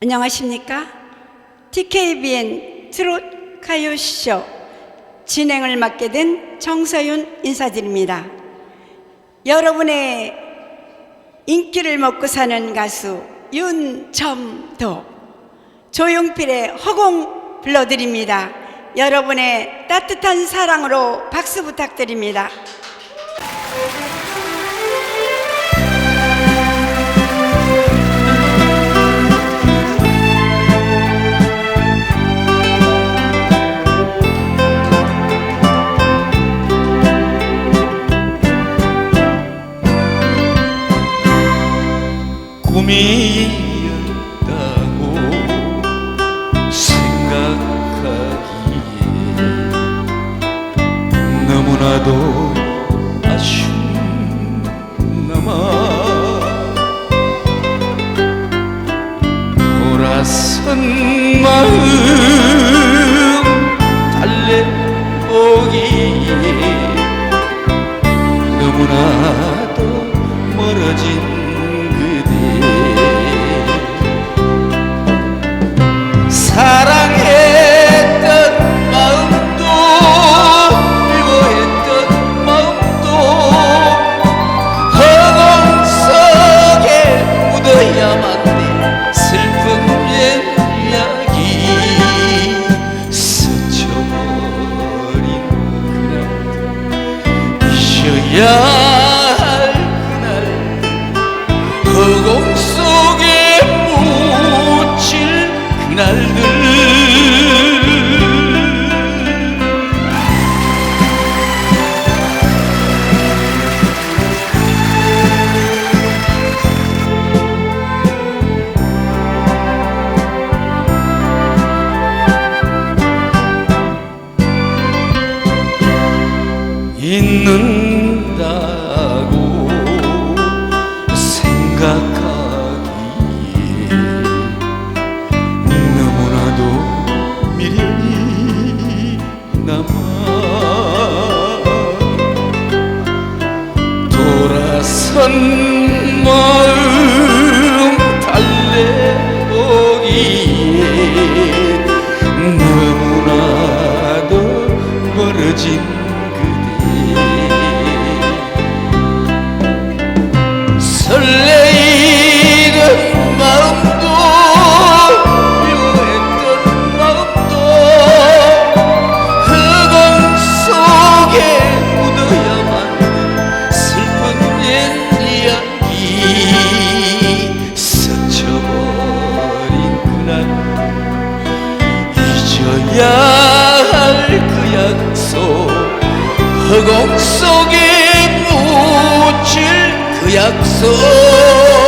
안녕하십니까? TKBN 트롯 가요쇼 진행을 맡게 된 정서윤 인사드립니다. 여러분의 인기를 먹고 사는 가수 윤점도 조용필의 허공 불러드립니다. 여러분의 따뜻한 사랑으로 박수 부탁드립니다. 꿈이었다고 생각하기에 너무나도 남아 돌아선 마음 달래보기에 너무나 잊어야 할 그날 허공 속에 묻힐 그날들. 있는 돌아선 마음 달래보기에 너무나도 멀어진 잊어야 할 그 약속 허공 속에 묻힐 그 약속